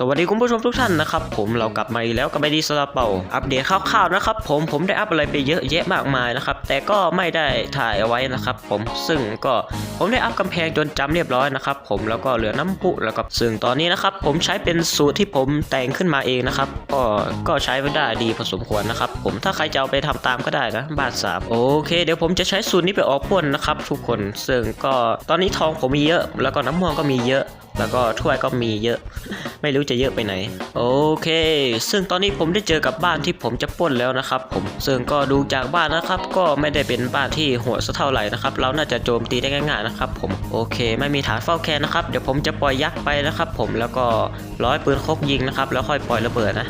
สวัสดีคุณผู้ชมทุกท่านนะครับผมเรากลับมาอีกแล้วกับไอดีสลาเปาอัปเดตคร่าวๆนะครับผมผมได้อัพอะไรไปเยอะแยะมากมายนะครับแต่ก็ไม่ได้ถ่ายเอาไว้นะครับผมซึ่งก็ผมได้อัพกำแพงจนจำเรียบร้อยนะครับผมแล้วก็เหลือน้ำพุแล้วก็ซึ่งตอนนี้นะครับผมใช้เป็นสูตรที่ผมแต่งขึ้นมาเองนะครับก็ก็ใช้ไม่ได้ดีพอสมควรนะครับผมถ้าใครจะเอาไปทำตามก็ได้นะบาทสามโอเค เดี๋ยวผมจะใช้สูตรนี้ไปออกพ่นนะครับทุกคนซึ่งก็ตอนนี้ทองผมมีเยอะ แล้วก็น้ำม่วงก็มีเยอะ แล้วก็ถ้วยก็มีเยอะ ไม่รู้จะเยอะไปไหน โอเค ซึ่งตอนนี้ผมได้เจอกับบ้านที่ผมจะปล้นแล้วนะครับ ผมซึ่งก็ดูจากบ้านนะครับ ก็ไม่ได้เป็นบ้านที่โหดสักเท่าไหร่นะครับ เราน่าจะโจมตีได้ง่ายๆนะครับ ผมโอเค ไม่มีฐานเฝ้าแคร์นะครับเดี๋ยวผมจะปล่อยยักษ์ไปนะครับ ผมแล้วก็ร้อยปืนคกยิงนะครับ แล้วค่อยปล่อยระเบิดนะ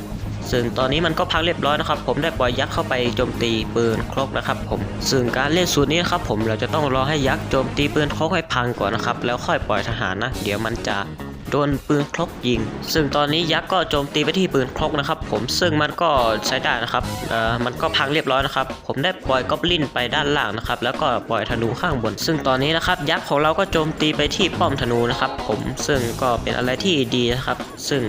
ซึ่งตอนนี้มันก็พังเรียบร้อยนะครับ ผมได้ปล่อยยักษ์เข้าไปโจมตีปืนครกนะครับ ผม ซึ่งการเล่นสูตรนี้นะครับผมเราจะต้องรอให้ยักษ์โจมตีปืนครกให้พังก่อนนะครับแล้วค่อยปล่อยทหารนะ เดี๋ยวมันจะโดนปืนครกยิง ซึ่งตอนนี้ยักษ์ก็โจมตีไปที่ปืนครกนะครับ ผมซึ่งมันก็ใช้ได้นะครับเอ่อมันก็พังเรียบร้อยนะครับ ผมได้ปล่อยกอบลินไปด้านล่างนะครับแล้วก็ปล่อยธนูข้างบน ซึ่งตอนนี้นะครับยักษ์ของเราก็โจมตีไปที่ป้อมธนูนะครับ ผมซึ่งก็เป็นอะไรที่ดีนะครับ ซึ่ง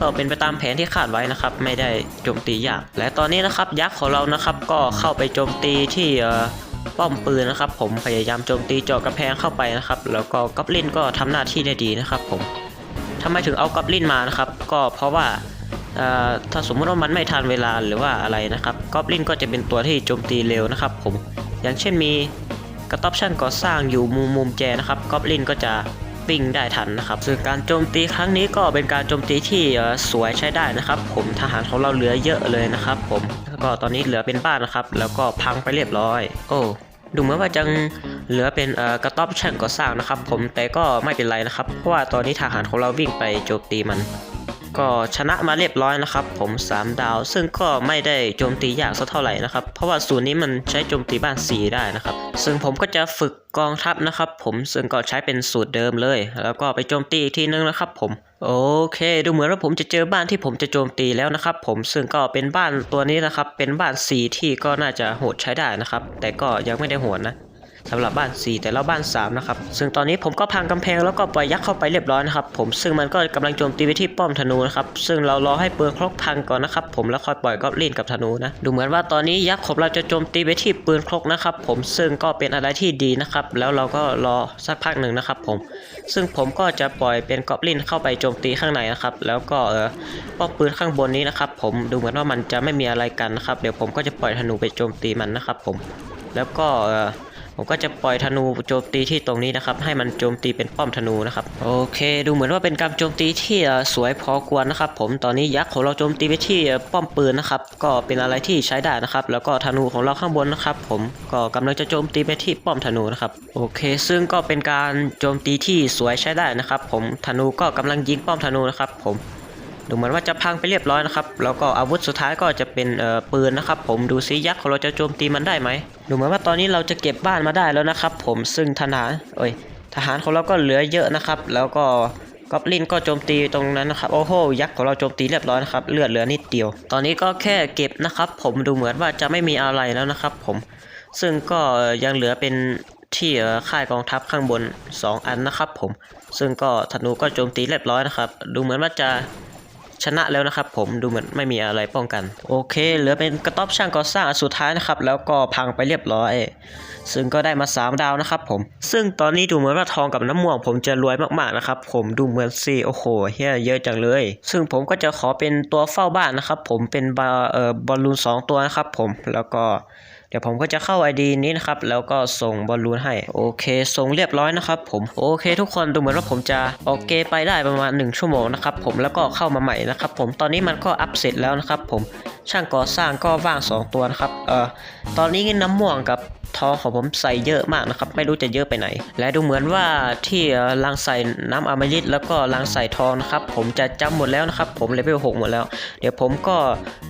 ก็เป็นไปตามแผนที่คาดไว้นะครับ ไม่ได้โจมตียาก และตอนนี้นะครับยักษ์ของเรานะครับก็เข้าไปโจมตีที่ป้อมปืนนะครับ ผมพยายามโจมตีเจาะกระแพงเข้าไปนะครับ แล้วก็กอบลินก็ทำหน้าที่ได้ดีนะครับ ผมทำไมถึงเอากอบลินมานะครับ ก็เพราะว่าถ้าสมมติว่ามันไม่ทันเวลาหรือว่าอะไรนะครับกอบลินก็จะเป็นตัวที่โจมตีเร็วนะครับ ผมอย่างเช่นมีกระต๊อบช่างก่อสร้างอยู่มุมมุมแจนะครับกอบลินก็จะิ้งได้ทันนะครับซึ่งการโจมตีครั้งนี้ก็เป็นการโจมตีที่สวยใช้ได้นะครับ ผมทหารของเราเหลือเยอะเลยนะครับ ผมแล้วก็ตอนนี้เหลือเป็นบ้านนะครับ แล้วก็พังไปเรียบร้อย โอ้ดูเหมือนว่าจะเหลือเป็นกระต๊อบช่างก่อสร้างนะครับ ผมแต่ก็ไม่เป็นไรนะครับ เพราะว่าตอนนี้ทหารของเราวิ่งไปโจมตีมัน ก็ชนะมาเรียบร้อยนะครับ ผม 3 ดาว ซึ่งก็ไม่ได้โจมตียากสักเท่าไหร่นะครับ เพราะว่าสูตรนี้มันใช้โจมตีบ้าน 4 ได้นะครับ ซึ่งผมก็จะฝึกกองทัพนะครับ ผมซึ่งก็ใช้เป็นสูตรเดิมเลย แล้วก็ไปโจมตีอีกทีนึงนะครับ ผมโอเค ดูเหมือนว่าผมจะเจอบ้านที่ผมจะโจมตีแล้วนะครับ ผมซึ่งก็เป็นบ้านตัวนี้นะครับ เป็นบ้าน 4 ที่ก็น่าจะโหดใช้ได้นะครับ แต่ก็ยังไม่ได้โหดนะ สำหรับบ้าน 4 แต่ละบ้าน 3 นะครับ ซึ่งตอนนี้ผมก็พังกำแพงแล้วก็ปล่อยยักษ์เข้าไปเรียบร้อยนะครับผมซึ่งมันก็กำลังโจมตีไปที่ป้อมธนูนะครับซึ่งเรารอให้ปืนครกพังก่อนนะครับผมแล้วค่อยปล่อยกอบลินกับธนูนะดูเหมือนว่าตอนนี้ยักษ์ของเราจะโจมตีไปที่ปืนครกนะครับผมซึ่งก็เป็นอะไรที่ดีนะครับแล้วเราก็รอสักพักหนึ่งนะครับผม ซึ่งผมก็จะปล่อยเป็นกอบลินเข้าไปโจมตีข้างในนะครับแล้วก็เออป้อมปืนข้างบนนี้นะครับผมดูเหมือนว่ามันจะไม่มีอะไรกันนะครับเดี๋ยวผมก็จะปล่อยธนูไปโจมตีมันนะครับผม แล้วก็เออ ผมก็จะปล่อยธนูโจมตีที่ตรงนี้นะครับ ให้มันโจมตีเป็นป้อมธนูนะครับ โอเค ดูเหมือนว่าเป็นการโจมตีที่สวยพอควรนะครับ ผมตอนนี้ยักษ์ของเราโจมตีไปที่ป้อมปืนนะครับ ก็เป็นอะไรที่ใช้ได้นะครับ แล้วก็ธนูของเราข้างบนนะครับ ผมก็กำลังจะโจมตีไปที่ป้อมธนูนะครับโอเค ซึ่งก็เป็นการโจมตีที่สวยใช้ได้นะครับ ผมธนูก็กำลังยิงป้อมธนูนะครับ ผม ดูเหมือนว่าจะพังไปเรียบร้อยนะครับ แล้วก็อาวุธสุดท้ายก็จะเป็นเอ่อปืนนะครับ ผมดูซิยักษ์ของเราจะโจมตีมันได้ไหมดูเหมือนว่าตอนนี้เราจะเก็บบ้านมาได้แล้วนะครับ ผมซึ่งทหารเอ้ยทหารของเราก็เหลือเยอะนะครับ แล้วก็กอบลินก็โจมตีตรงนั้นนะครับโอ้โหยักษ์ของเราโจมตีเรียบร้อยนะครับเลือดเหลือนิดเดียว ตอนนี้ก็แค่เก็บนะครับ ผมดูเหมือนว่าจะไม่มีอะไรแล้วนะครับ ผมซึ่งก็ยังเหลือเป็นที่เอ่อค่ายกองทัพข้างบน 2 อันนะครับ ผม ซึ่งก็ธนูก็โจมตีเรียบร้อยนะครับ ดูเหมือนว่าจะ ชนะแล้วนะครับ ผมดูเหมือนไม่มีอะไรป้องกัน โอเค เหลือเป็นกระต๊อบช่างก่อสร้างสุดท้ายนะครับ แล้วก็พังไปเรียบร้อย ซึ่งก็ได้มา 3 ดาวนะครับผม ซึ่งตอนนี้ดูเหมือนว่าทองกับน้ำม่วง ผมจะรวยมากๆนะครับ ผมดูเหมือนซีโอ้โหเฮียเยอะจังเลย ซึ่งผมก็จะขอเป็นตัวเฝ้าบ้านนะครับ ผมเป็นบาเอ่อบอลลูนสองตัวนะครับ ผมแล้วก็ เดี๋ยวผมก็จะเข้า ID นี้นะครับ แล้วก็ส่งบอลลูนให้ โอเค ส่งเรียบร้อยนะครับผม โอเค ทุกคนดูเหมือนว่าผมจะโอเคไปได้ประมาณ 1 ชั่วโมงนะครับผม แล้วก็เข้ามาใหม่นะครับผม ตอนนี้มันก็อัปเสร็จแล้วนะครับผม ช่างก่อสร้างก็ว่าง 2 ตัวนะครับ เอ่อ ตอนนี้น้ำม่วงกับ ทองของผมใส่เยอะมากนะครับ ไม่รู้จะเยอะไปไหน และดูเหมือนว่าที่เอ่อรังใส่น้ำอมฤตแล้วก็รังใส่ทองนะครับ ผมจะจำหมดแล้วนะครับ ผมเลเวล6หมดแล้ว เดี๋ยวผมก็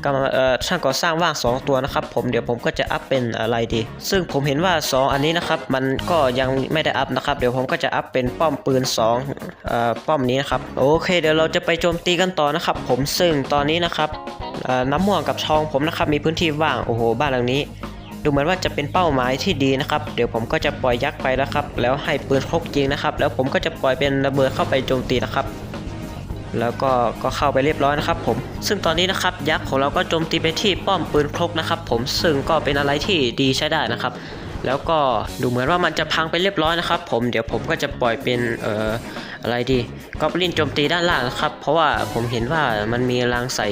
กำเอ่อช่างก่อสร้างว่าง 2 ตัวนะครับ ผมเดี๋ยวผมก็จะอัพเป็นอะไรดี ซึ่งผมเห็นว่า 2 อันนี้นะครับ มันก็ยังไม่ได้อัพนะครับ เดี๋ยวผมก็จะอัพเป็นป้อมปืน2เอ่อป้อมนี้นะครับ โอเค เดี๋ยวเราจะไปโจมตีกันต่อนะครับ ผมซึ่งตอนนี้นะครับน้ำม่วงกับทองผมนะครับมีพื้นที่ว่างโอ้โหบ้านหลังนี้ ดูเหมือนว่าจะเป็นเป้าหมายที่ดีนะครับ เดี๋ยวผมก็จะปล่อยยักษ์ไปแล้วครับ แล้วให้ปืนพกยิงนะครับ แล้วผมก็จะปล่อยเป็นระเบิดเข้าไปโจมตีนะครับ แล้วก็ก็เข้าไปเรียบร้อยนะครับ ผม ซึ่งตอนนี้นะครับยักษ์ของเราก็โจมตีไปที่ป้อมปืนครกนะครับ ผมซึ่งก็เป็นอะไรที่ดีใช้ได้นะครับ แล้วก็ดูเหมือนว่ามันจะพังไปเรียบร้อยนะครับ ผมเดี๋ยวผมก็จะปล่อยเป็นเอ่ออะไรดีกอบลินโจมตีด้านล่างนะครับ เพราะว่าผมเห็นว่ามันมีรางใส่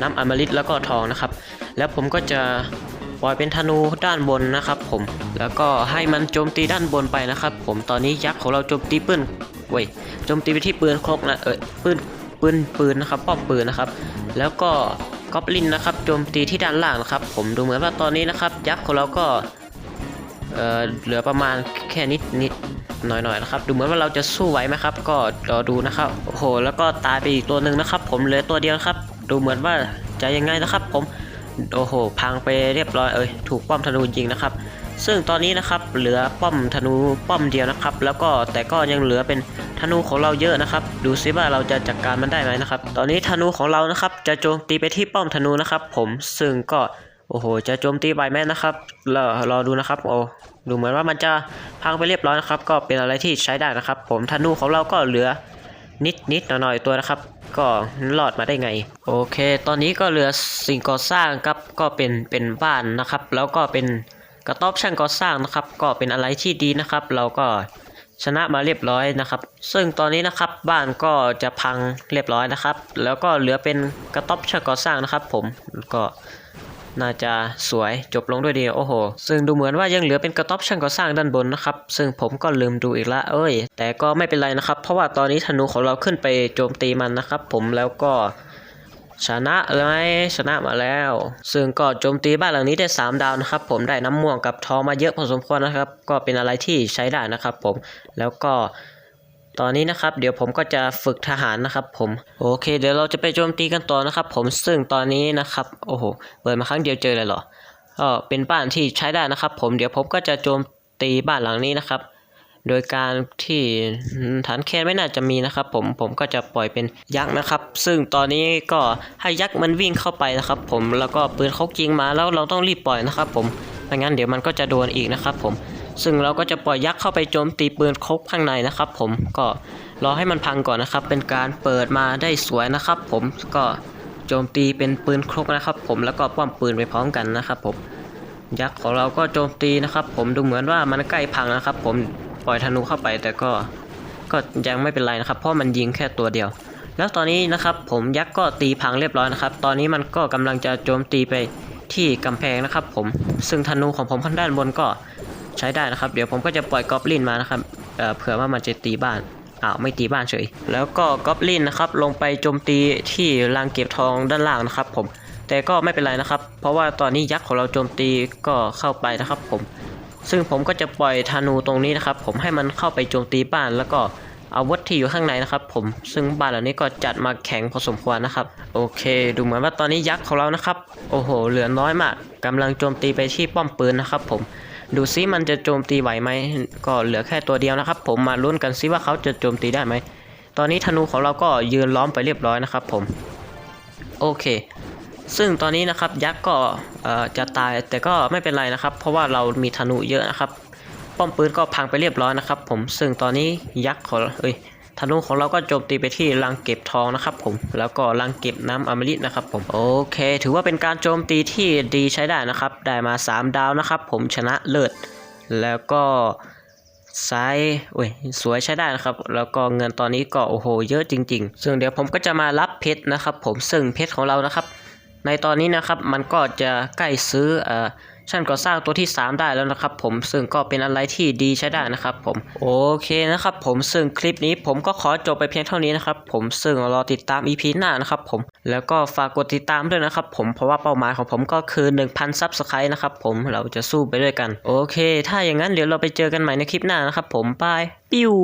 น้ำอมฤตแล้วก็ทองนะครับ แล้วผมก็จะ ล่อยเป็นธนูด้านบนนะครับผม แล้วก็ให้มันโจมตีด้านบนไปนะครับ ผมตอนนี้ยักษ์ของเราโจมตีปืนเว้ยโจมตีไปที่ปืนครกนะเออปืนปืนปืนนะครับป้อมปืนนะครับ แล้วก็กอบลินนะครับโจมตีที่ด้านล่างนะครับ ผมดูเหมือนว่าตอนนี้นะครับ ยักษ์ของเราก็เอ่อเหลือประมาณแค่นิดนิดหน่อยหน่อยนะครับ ดูเหมือนว่าเราจะสู้ไหวไหมครับ ก็รอดูนะครับโอ้โหแล้วก็ตายไปอีกตัวหนึ่งนะครับ ผมเหลือตัวเดียวครับ ดูเหมือนว่าจะยังไงนะครับ ผม โอ้โห พังไปเรียบร้อยเอ้ยถูกป้อมธนูยิงนะครับ ซึ่งตอนนี้นะครับเหลือป้อมธนูป้อมเดียวนะครับ แล้วก็แต่ก็ยังเหลือเป็นธนูของเราเยอะนะครับ ดูซิว่าเราจะจัดการมันได้ไหมนะครับ ตอนนี้ธนูของเรานะครับ จะโจมตีไปที่ป้อมธนูนะครับ ผมซึ่งก็โอ้โห จะโจมตีไปไหมนะครับรอรอดูนะครับโอ้ดูเหมือนว่ามันจะพังไปเรียบร้อยนะครับ ก็เป็นอะไรที่ใช้ได้นะครับ ผมธนูของเราก็เหลือนิดนิดหน่อยหน่อยตัวนะครับ ก็รอดมาได้ไง โอเค ตอนนี้ก็เหลือสิ่งก่อสร้างครับก็เป็นเป็นบ้านนะครับ แล้วก็เป็นกระต๊อบช่างก่อสร้างนะครับ ก็เป็นอะไรที่ดีนะครับ เราก็ชนะมาเรียบร้อยนะครับ ซึ่งตอนนี้นะครับบ้านก็จะพังเรียบร้อยนะครับ แล้วก็เหลือเป็นกระต๊อบช่างก่อสร้างนะครับ ผมก็ น่าจะสวยจบลงด้วยดีโอ้โห ซึ่งดูเหมือนว่ายังเหลือเป็นกระต๊อบช่างก่อสร้างด้านบนนะครับ ซึ่งผมก็ลืมดูอีกละเอ้ย แต่ก็ไม่เป็นไรนะครับ เพราะว่าตอนนี้ธนูของเราขึ้นไปโจมตีมันนะครับ ผมแล้วก็ชนะไหมชนะมาแล้ว ซึ่งก็โจมตีบ้านหลังนี้ได้ 3 ดาวนะครับ ผมได้น้ำม่วงกับทองมาเยอะพอสมควรนะครับ ก็เป็นอะไรที่ใช้ได้นะครับ ผมแล้วก็ ตอนนี้นะครับ เดี๋ยวผมก็จะฝึกทหารนะครับ ผมโอเค เดี๋ยวเราจะไปโจมตีกันต่อนะครับ ผมซึ่งตอนนี้นะครับโอ้โหเปิดมาครั้งเดียวเจอเลยเหรอก็เป็นบ้านที่ใช้ได้นะครับ ผมเดี๋ยวผมก็จะโจมตีบ้านหลังนี้นะครับ โดยการที่ฐานแคนไม่น่าจะมีนะครับ ผมผมก็จะปล่อยเป็นยักษ์นะครับ ซึ่งตอนนี้ก็ให้ยักษ์มันวิ่งเข้าไปนะครับ ผมแล้วก็ปืนเขายิงมาแล้วเราต้องรีบปล่อยนะครับ ผมไม่งั้นเดี๋ยวมันก็จะโดนอีกนะครับ ผม ซึ่งเราก็จะปล่อยยักษ์เข้าไปโจมตีปืนคกข้างในนะครับ ผมก็รอให้มันพังก่อนนะครับ เป็นการเปิดมาได้สวยนะครับ ผมก็โจมตีเป็นปืนครกนะครับ ผมแล้วก็ป้อมปืนไปพร้อมกันนะครับ ผมยักษ์ของเราก็โจมตีนะครับ ผมดูเหมือนว่ามันใกล้พังนะครับ ผมปล่อยธนูเข้าไปแต่ก็ก็ยังไม่เป็นไรนะครับ เพราะมันยิงแค่ตัวเดียว แล้วตอนนี้นะครับผมยักษ์ก็ตีพังเรียบร้อยนะครับ ตอนนี้มันก็กำลังจะโจมตีไปที่กำแพงนะครับ ผมซึ่งธนูของผมข้างด้านบนก็ ช้ได้นะครับ เดี๋ยวผมก็จะปล่อยกอบลินมานะครับเเผื่อว่ามันจะตีบ้านอ้าวไม่ตีบ้านเฉย แล้วก็กอบลินนะครับลงไปโจมตีที่รางเก็บทองด้านล่างนะครับ ผม แต่ก็ไม่เป็นไรนะครับ เพราะว่าตอนนี้ยักษ์ของเราโจมตีก็เข้าไปนะครับ ผม ซึ่งผมก็จะปล่อยธนูตรงนี้นะครับ ผมให้มันเข้าไปโจมตีบ้านแล้วก็อาวุธที่อยู่ข้างในนะครับ ผมซึ่งบ้านเหล่านี้ก็จัดมาแข็งพอสมควรนะครับ โอเค ดูเหมือนว่าตอนนี้ยักษ์ของเรานะครับ โอ้โห เหลือน้อยมากกำลังโจมตีไปที่ป้อมปืนนะครับ ผม ดูซิมันจะโจมตีไหวไหมก็เหลือแค่ตัวเดียวนะครับ ผมมาลุ้นกันซิว่าเขาจะโจมตีได้ไหมตอนนี้ธนูของเราก็ยืนล้อมไปเรียบร้อยนะครับ ผมโอเค ซึ่งตอนนี้นะครับยักษ์ก็จะตายแต่ก็ไม่เป็นไรนะครับ เพราะว่าเรามีธนูเยอะนะครับ ป้อมปืนก็พังไปเรียบร้อยนะครับ ผมซึ่งตอนนี้ยักษ์ของเอ้ย ธนูของเราก็โจมตีไปที่รังเก็บทองนะครับผม แล้วก็รังเก็บน้ำอมฤตนะครับผม โอเค ถือว่าเป็นการโจมตีที่ดีใช้ได้นะครับ ได้มา 3 ดาวนะครับ ผมชนะเลิศ แล้วก็ซ้ายโอ้ยสวยใช้ได้นะครับ แล้วก็เงินตอนนี้ก็โอ้โห เยอะจริง ๆ ซึ่งเดี๋ยวผมก็จะมารับเพชรนะครับ ผม ซึ่งเพชรของเรานะครับ ในตอนนี้นะครับ มันก็จะใกล้ซื้อเอ่อ ชั้นก่อสร้างตัวที่ 3 ได้แล้วนะครับผมซึ่งก็เป็นอะไรที่ดีใช้ได้นะครับผมโอเคนะครับผมซึ่งคลิปนี้ผมก็ขอจบไปเพียงเท่านี้นะครับผมซึ่งรอติดตาม EP หน้านะครับผมแล้วก็ฝากกดติดตามด้วยนะครับผมเพราะว่าเป้าหมายของผมก็คือ 1,000ซับสไครต์นะครับผมเราจะสู้ไปด้วยกัน โอเค ถ้าอย่างนั้นเดี๋ยวเราไปเจอกันใหม่ในคลิปหน้านะครับผมบายปิ้ว